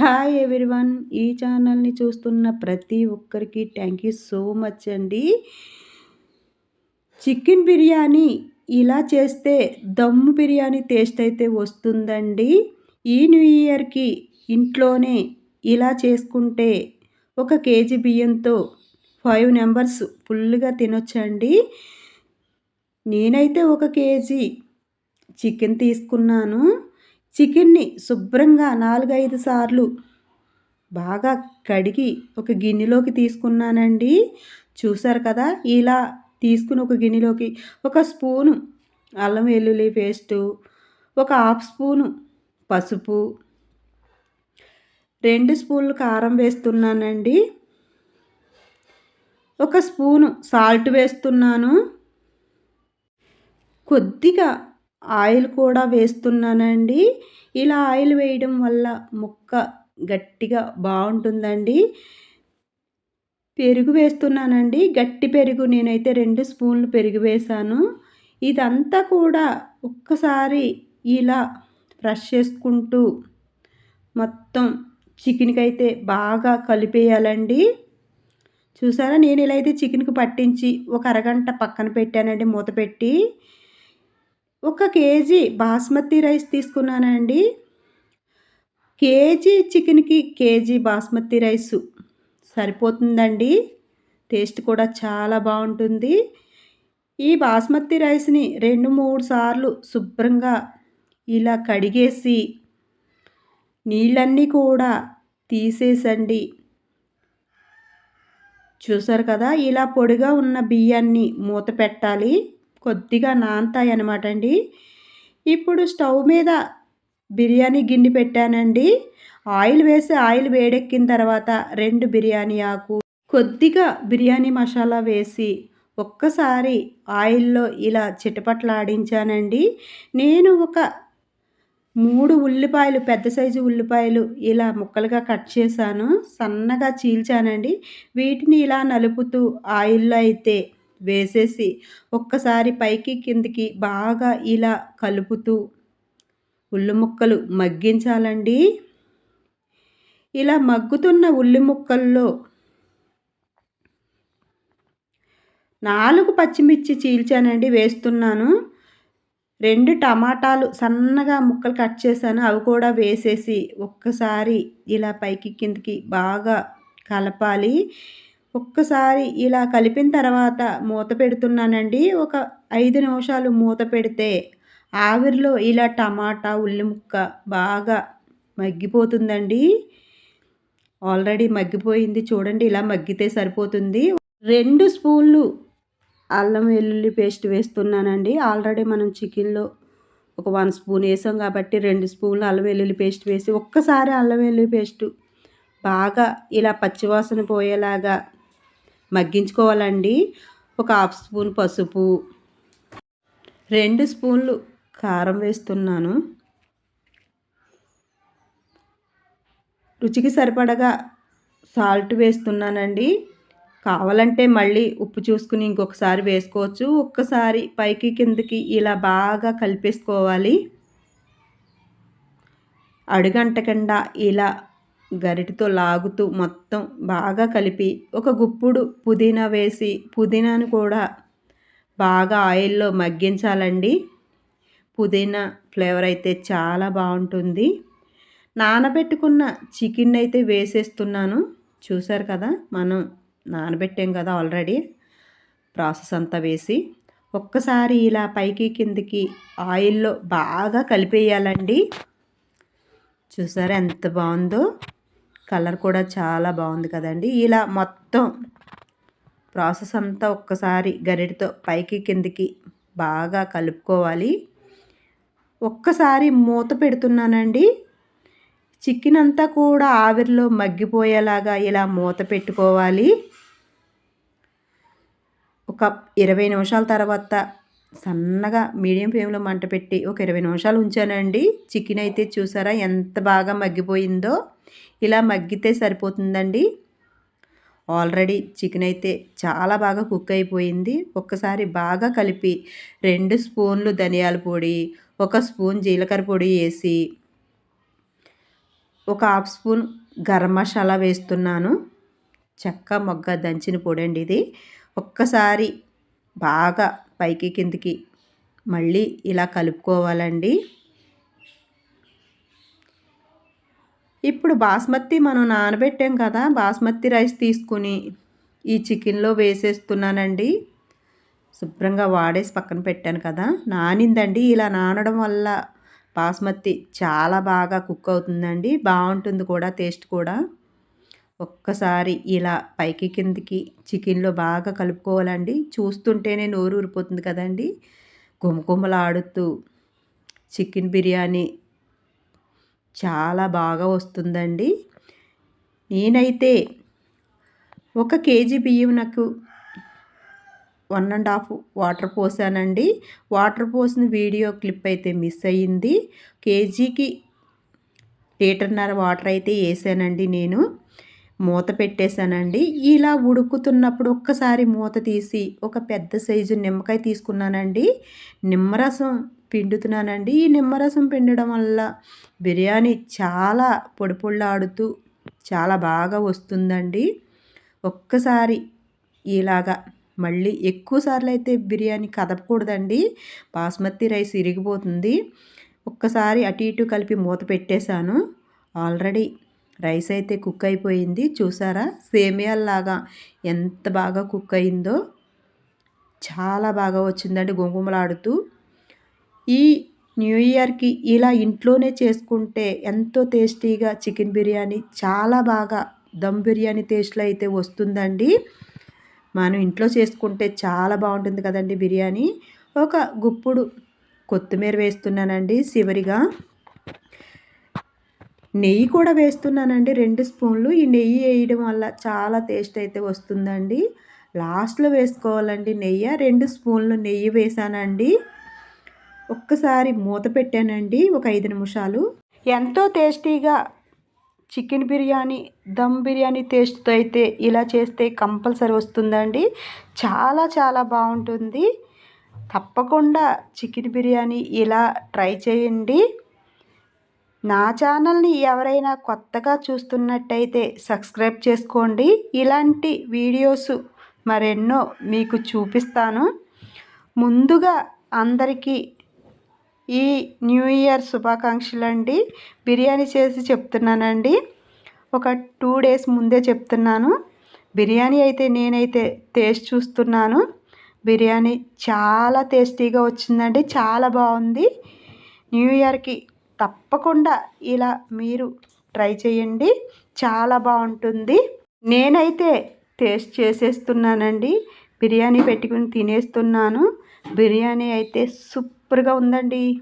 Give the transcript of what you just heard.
Hi everyone ఈ ఛానల్ని చూస్తున్న ప్రతి ఒక్కరికి థ్యాంక్ యూ సో మచ్ అండి. చికెన్ బిర్యానీ ఇలా చేస్తే దమ్ము బిర్యానీ టేస్ట్ అయితే వస్తుందండి. ఈ న్యూ ఇయర్కి ఇంట్లోనే ఇలా చేసుకుంటే ఒక కేజీ బియ్యంతో ఫైవ్ నెంబర్స్ ఫుల్గా తినొచ్చండి. నేనైతే ఒక కేజీ చికెన్ తీసుకున్నాను. చికెన్ని శుభ్రంగా నాలుగైదు సార్లు బాగా కడిగి ఒక గిన్నెలోకి తీసుకున్నానండి. చూసారు కదా? ఇలా తీసుకుని ఒక గిన్నెలోకి ఒక స్పూను అల్లం వెల్లుల్లి పేస్టు ఒక హాఫ్ స్పూను పసుపు రెండు స్పూన్లు కారం వేస్తున్నానండి. ఒక స్పూను సాల్ట్ వేస్తున్నాను. కొద్దిగా ఆయిల్ కూడా వేస్తున్నానండి. ఇలా ఆయిల్ వేయడం వల్ల ముక్క గట్టిగా బాగుంటుందండి. పెరుగు వేస్తున్నానండి. గట్టి పెరుగు నేనైతే రెండు స్పూన్లు పెరుగు వేసాను. ఇదంతా కూడా ఒక్కసారి ఇలా ఫ్రెష్ చేసుకుంటూ మొత్తం చికెన్కి అయితే బాగా కలిపేయాలండి. చూసారా? నేను ఇలా అయితే చికెన్కి పట్టించి ఒక అరగంట పక్కన పెట్టానండి మూత పెట్టి. ఒక కేజీ బాస్మతి రైస్ తీసుకున్నానండి. కేజీ చికెన్కి కేజీ బాస్మతి రైస్. సరిపోతుందండి. టేస్ట్ కూడా చాలా బాగుంటుంది. ఈ బాస్మతి రైస్ని రెండు మూడు సార్లు శుభ్రంగా ఇలా కడిగేసి నీళ్ళన్నీ కూడా తీసేసండి. చూసారు కదా ఇలా పొడిగా ఉన్న బియ్యాన్ని మూత పెట్టాలి. కొద్దిగా నానతాయి అనమాట అండి. ఇప్పుడు స్టవ్ మీద బిర్యానీ గిన్నె పెట్టానండి. ఆయిల్ వేసి ఆయిల్ వేడెక్కిన తర్వాత రెండు బిర్యానీ ఆకు కొద్దిగా బిర్యానీ మసాలా వేసి ఒక్కసారి ఆయిల్లో ఇలా చిటపట్లాడించానండి. నేను ఒక మూడు ఉల్లిపాయలు పెద్ద సైజు ఉల్లిపాయలు ఇలా ముక్కలుగా కట్ చేశాను. సన్నగా చీల్చానండి. వీటిని ఇలా నలుపుతూ ఆయిల్లో అయితే వేసేసి ఒక్కసారి పైకి కిందికి బాగా ఇలా కలుపుతూ ఉల్లి ముక్కలు మగ్గించాలండి. ఇలా మగ్గుతున్న ఉల్లి ముక్కల్లో నాలుగు పచ్చిమిర్చి చీల్చానండి వేస్తున్నాను. రెండు టమాటాలు సన్నగా ముక్కలు కట్ చేశాను అవి కూడా వేసేసి ఒక్కసారి ఇలా పైకి కిందకి బాగా కలపాలి. ఒక్కసారి ఇలా కలిపిన తర్వాత మూత పెడుతున్నానండి. ఒక ఐదు నిమిషాలు మూత పెడితే ఆవిరిలో ఇలా టమాటా ఉల్లి ముక్క బాగా మగ్గిపోతుందండి. ఆల్రెడీ మగ్గిపోయింది. చూడండి ఇలా మగ్గితే సరిపోతుంది. రెండు స్పూన్లు అల్లం వెల్లుల్లి పేస్ట్ వేస్తున్నానండి. ఆల్రెడీ మనం చికెన్లో ఒక వన్ స్పూన్ వేసాం కాబట్టి రెండు స్పూన్లు అల్లం వెల్లుల్లి పేస్ట్ వేసి ఒక్కసారి అల్లం వెల్లుల్లి పేస్ట్ బాగా ఇలా పచ్చివాసన పోయేలాగా మగ్గించుకోవాలండి. ఒక హాఫ్ స్పూన్ పసుపు రెండు స్పూన్లు కారం వేస్తున్నాను. రుచికి సరిపడగా సాల్ట్ వేస్తున్నానండి. కావాలంటే మళ్ళీ ఉప్పు చూసుకుని ఇంకొకసారి వేసుకోవచ్చు. ఒక్కసారి పైకి కిందకి ఇలా బాగా కలిపేసుకోవాలి. అడుగంటకుండా ఇలా గరిటతో లాగుతూ మొత్తం బాగా కలిపి ఒక గుప్పుడు పుదీనా వేసి పుదీనాను కూడా బాగా ఆయిల్లో మగ్గించాలండి. పుదీనా ఫ్లేవర్ అయితే చాలా బాగుంటుంది. నానబెట్టుకున్న చికెన్ అయితే వేసేస్తున్నాను. చూసారు కదా మనం నానబెట్టాం కదా ఆల్రెడీ ప్రాసెస్ అంతా వేసి. ఒక్కసారి ఇలా పైకి కిందికి ఆయిల్లో బాగా కలిపేయాలండి. చూసారా ఎంత బాగుందో? కలర్ కూడా చాలా బాగుంది కదండి. ఇలా మొత్తం ప్రాసెస్ అంతా ఒక్కసారి గరిటతో పైకి కిందికి బాగా కలుపుకోవాలి. ఒక్కసారి మూత పెడుతున్నానండి. చికెన్ అంతా కూడా ఆవిరిలో మగ్గిపోయేలాగా ఇలా మూత పెట్టుకోవాలి. ఒక ఇరవై నిమిషాల తర్వాత సన్నగా మీడియం ఫ్లేమ్లో మంట పెట్టి ఒక ఇరవై నిమిషాలు ఉంచానండి. చికెన్ అయితే చూసారా ఎంత బాగా మగ్గిపోయిందో. ఇలా మగ్గితే సరిపోతుందండి. ఆల్రెడీ చికెన్ అయితే చాలా బాగా కుక్ అయిపోయింది. ఒక్కసారి బాగా కలిపి రెండు స్పూన్లు ధనియాల పొడి ఒక స్పూన్ జీలకర్ర పొడి వేసి ఒక హాఫ్ స్పూన్ గరం మసాలా వేస్తున్నాను. చెక్క మొగ్గ దంచిన పొడి అండి ఇది. ఒక్కసారి బాగా పైకి కిందికి మళ్ళీ ఇలా కలుపుకోవాలండి. ఇప్పుడు బాస్మతి మనం నానబెట్టాం కదా బాస్మతి రైస్ తీసుకుని ఈ చికెన్లో వేసేస్తున్నానండి. శుభ్రంగా వాడేసి పక్కన పెట్టాను కదా నానిందండి. ఇలా నానడం వల్ల బాస్మతి చాలా బాగా కుక్ అవుతుందండి. బాగుంటుంది కూడా టేస్ట్ కూడా. ఒక్కసారి ఇలా పైకి కిందికి చికెన్లో బాగా కలుపుకోవాలండి. చూస్తుంటేనే నోరు ఊరిపోతుంది కదండి. గుమగుమలాడుతూ చికెన్ బిర్యానీ చాలా బాగా వస్తుందండి. నేనైతే ఒక కేజీ బియ్యం నాకు వన్ అండ్ హాఫ్ వాటర్ పోసానండి. వాటర్ పోసిన వీడియో క్లిప్ అయితే మిస్ అయ్యింది. కేజీకి లీటర్న్నర వాటర్ అయితే వేసానండి నేను. మూత పెట్టేశానండి. ఇలా ఉడుకుతున్నప్పుడు ఒక్కసారి మూత తీసి ఒక పెద్ద సైజు నిమ్మకాయ తీసుకున్నానండి. నిమ్మరసం పిండుతున్నానండి. ఈ నిమ్మరసం పిండడం వల్ల బిర్యానీ చాలా పొడి పొళ్ళాడుతూ చాలా బాగా వస్తుందండి. ఒక్కసారి ఇలాగా మళ్ళీ ఎక్కువసార్లు అయితే బిర్యానీ కదపకూడదండి. బాస్మతి రైస్ ఇరిగిపోతుంది. ఒక్కసారి అటు ఇటు కలిపి మూత పెట్టేశాను. ఆల్రెడీ రైస్ అయితే కుక్ అయిపోయింది. చూసారా? సేమియాల్లాగా ఎంత బాగా కుక్ అయిందో. చాలా బాగా వచ్చిందండి గుంగుమలాడుతూ. ఈ న్యూ ఇయర్కి ఇలా ఇంట్లోనే చేసుకుంటే ఎంతో టేస్టీగా చికెన్ బిర్యానీ చాలా బాగా దమ్ బిర్యానీ టేస్ట్లో అయితే వస్తుందండి. మనం ఇంట్లో చేసుకుంటే చాలా బాగుంటుంది కదండి బిర్యానీ. ఒక గుప్పుడు కొత్తిమీర వేస్తున్నానండి చివరిగా నెయ్యి కూడా వేస్తున్నానండి రెండు స్పూన్లు. ఈ నెయ్యి వేయడం వల్ల చాలా టేస్ట్ అయితే వస్తుందండి. లాస్ట్లో వేసుకోవాలండి నెయ్యి. రెండు స్పూన్లు నెయ్యి వేసానండి. ఒక్కసారి మూత పెట్టానండి ఒక ఐదు నిమిషాలు. ఎంతో టేస్టీగా చికెన్ బిర్యానీ దమ్ బిర్యానీ టేస్ట్తో అయితే ఇలా చేస్తే కంపల్సరీ వస్తుందండి. చాలా చాలా బాగుంటుంది. తప్పకుండా చికెన్ బిర్యానీ ఇలా ట్రై చేయండి. నా ఛానల్ని ఎవరైనా కొత్తగా చూస్తున్నట్టయితే సబ్స్క్రైబ్ చేసుకోండి. ఇలాంటి వీడియోస్ మరెన్నో మీకు చూపిస్తాను. ముందుగా అందరికీ ఈ న్యూ ఇయర్ శుభాకాంక్షలు అండి బిర్యానీ చేసి చెప్తున్నానండి. ఒక టూ డేస్ ముందే చెప్తున్నాను. బిర్యానీ అయితే నేనైతే టేస్ట్ చూస్తున్నాను. బిర్యానీ చాలా టేస్టీగా వచ్చిందండి. చాలా బాగుంది. న్యూ ఇయర్కి తప్పకుండా ఇలా మీరు ట్రై చేయండి. చాలా బాగుంటుంది. నేనైతే టేస్ట్ చేసేస్తున్నానండి. బిర్యానీ పెట్టుకుని తినేస్తున్నాను. బిర్యానీ అయితే సూపర్గా ఉందండి.